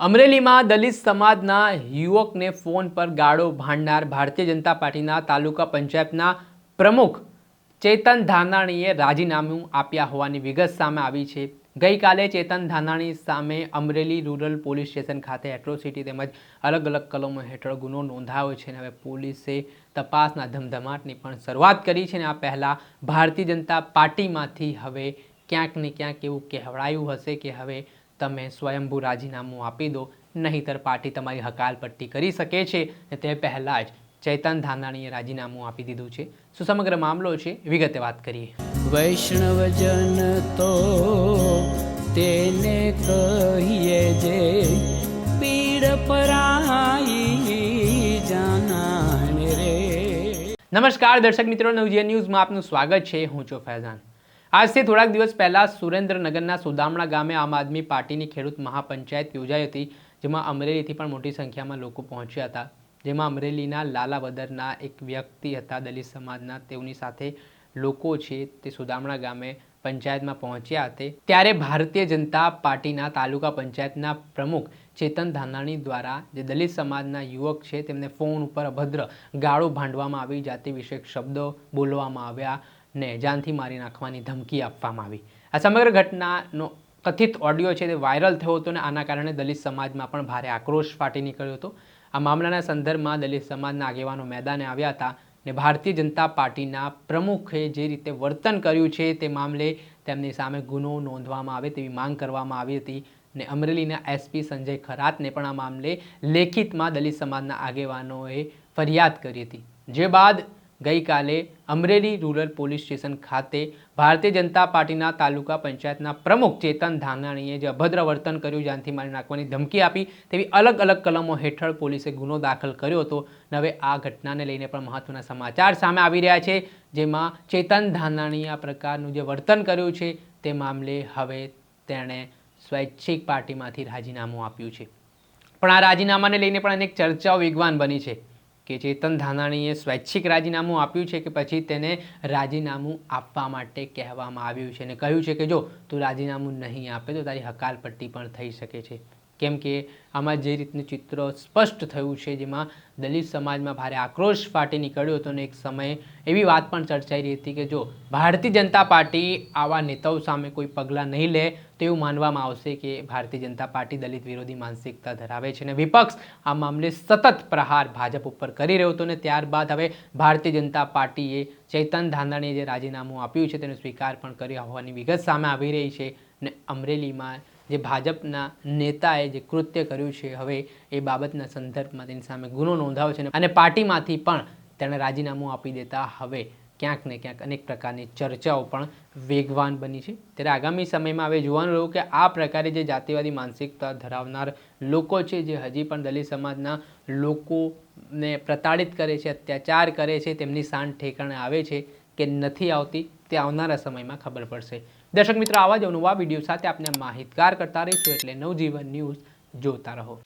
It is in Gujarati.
અમરેલીમાં દલિત સમાજના યુવકને ફોન પર ગાળો ભાંડનાર ભારતીય જનતા પાર્ટીના તાલુકા પંચાયતના પ્રમુખ ચેતન ધાનાણીએ રાજીનામું આપ્યા હોવાની વિગત સામે આવી છે. ગઈકાલે ચેતન ધાનાણી સામે અમરેલી રૂરલ પોલીસ સ્ટેશન ખાતે એટ્રોસિટી તેમજ અલગ અલગ કલમો હેઠળ ગુનો નોંધાયો છે અને હવે પોલીસે તપાસના ધમધમાટની પણ શરૂઆત કરી છે અને આ પહેલાં ભારતીય જનતા પાર્ટીમાંથી હવે ક્યાંક ને ક્યાંક એવું કહેવડાયું હશે કે હવે તમે સ્વયંભૂ રાજીનામું આપી દો નહીંતર પાર્ટી તમારી હકાલપટ્ટી કરી શકે છે. ને તે પહેલાં જ ચૈતન ધાનાણીએ રાજીનામું આપી દીધું છે. શું સમગ્ર મામલો છે? વિગતે વાત કરીએ. વૈષ્ણવજન તો તેને કહીએ જે પીડ પરાઈ જાના રે. નમસ્કાર દર્શક મિત્રો નવજીવન ન્યૂઝમાં આપનું સ્વાગત છે. હું છું ફૈઝાન. આજથી થોડાક દિવસ પહેલા સુરેન્દ્રનગરના સુદામણા ગામે આમ આદમી પાર્ટીની ખેડૂત મહાપંચાયત યોજાઈ હતી, જેમાં અમરેલીથી પણ મોટી સંખ્યામાં લોકો પહોંચ્યા હતા. જેમાં અમરેલીના લાલાવદરના એક વ્યક્તિ હતા, દલિત સમાજના. તેઓની સાથે લોકો છે તે સુદામણા ગામે પંચાયતમાં પહોંચ્યા હતા ત્યારે ભારતીય જનતા પાર્ટીના તાલુકા પંચાયતના પ્રમુખ ચેતન ધાનાણી દ્વારા જે દલિત સમાજના યુવક છે તેમને ફોન ઉપર અભદ્ર ગાળો ભાંડવામાં આવી, જાતિ વિશે શબ્દો બોલવામાં આવ્યા. ને જાનથી મારી નાખવાની ધમકી આપવામાં આવી. આ સમગ્ર ઘટનાનો કથિત ઓડિયો છે તે વાયરલ થયો હતો અને આના કારણે દલિત સમાજમાં પણ ભારે આક્રોશ ફાટી નીકળ્યો હતો. આ મામલાના સંદર્ભમાં દલિત સમાજના આગેવાનો મેદાને આવ્યા હતા ને ભારતીય જનતા પાર્ટીના પ્રમુખે જે રીતે વર્તન કર્યું છે તે મામલે તેમની સામે ગુનો નોંધવામાં આવે તેવી માંગ કરવામાં આવી હતી ને અમરેલીના એસપી સંજય ખરાતને પણ આ મામલે લેખિતમાં દલિત સમાજના આગેવાનોએ ફરિયાદ કરી હતી. જે બાદ ગઈકાલે અમરેલી રૂરલ પોલીસ સ્ટેશન ખાતે ભારતીય જનતા પાર્ટીના તાલુકા પંચાયતના પ્રમુખ ચેતન ધાનાણીએ જે અભદ્ર વર્તન કર્યું, જાનથી મારી નાખવાની ધમકી આપી, તેવી અલગ અલગ કલમો હેઠળ પોલીસે ગુનો દાખલ કર્યો હતો. હવે આ ઘટનાને લઈને પણ મહત્વના સમાચાર સામે આવી રહ્યા છે, જેમાં ચેતન ધાનાણીએ આ પ્રકારનું જે વર્તન કર્યું છે, તે મામલે હવે તેણે સ્વૈચ્છિક પાર્ટીમાંથી રાજીનામું આપ્યું છે. પણ આ રાજીનામાને લઈને પણ અનેક ચર્ચાઓ વેગવાન બની છે. કે ચેતન ધાનાણીએ સ્વૈચ્છિક રાજીનામું આપ્યું છે કે પછી તેને રાજીનામું આપવા માટે કહેવામાં આવ્યું છે અને કહ્યું છે કે જો તું રાજીનામું નહીં આપે તો તારી હકાલપટ્ટી પણ થઈ શકે છે. કેમ કે આમાં જે રીતનું ચિત્ર સ્પષ્ટ થયું છે, જેમાં દલિત સમાજમાં ભારે આક્રોશ ફાટી નીકળ્યો હતો અને એક સમયે એવી વાત પણ ચર્ચાઈ રહી હતી કે જો ભારતીય જનતા પાર્ટી આવા નેતાઓ સામે કોઈ પગલાં નહીં લે, તો એવું માનવામાં આવશે કે ભારતીય જનતા પાર્ટી દલિત વિરોધી માનસિકતા ધરાવે છે અને વિપક્ષ આ મામલે સતત પ્રહાર ભાજપ ઉપર કરી રહ્યો હતો અને ત્યારબાદ હવે ભારતીય જનતા પાર્ટીએ ચૈતન ધાંધાણીએ જે રાજીનામું આપ્યું છે, તેનો સ્વીકાર પણ કર્યો હોવાની વિગત સામે આવી રહી છે અને અમરેલીમાં જે ભાજપના નેતાએ જે કૃત્ય કર્યું છે, હવે એ બાબતના સંદર્ભમાં તેની સામે ગુનો નોંધાયો છે અને પાર્ટીમાંથી પણ તેણે રાજીનામું આપી દેતા હવે ક્યાંક ને ક્યાંક અનેક પ્રકારની ચર્ચાઓ પણ વેગવાન બની છે. ત્યારે આગામી સમયમાં હવે જોવાનું રહ્યું કે આ પ્રકારે જે જાતિવાદી માનસિકતા ધરાવનાર લોકો છે, જે હજી પણ દલિત સમાજના લોકોને પ્રતાડિત કરે છે, અત્યાચાર કરે છે, તેમની સાંઠ ઠેકાણે આવે છે કે નથી આવતી, તે આવનારા સમયમાં ખબર પડશે. દર્શક મિત્રો, આવા જ નવા વીડિયો સાથે આપને માહિતગાર કરતા રહીશું. એટલે નવજીવન ન્યૂઝ જોતા રહો.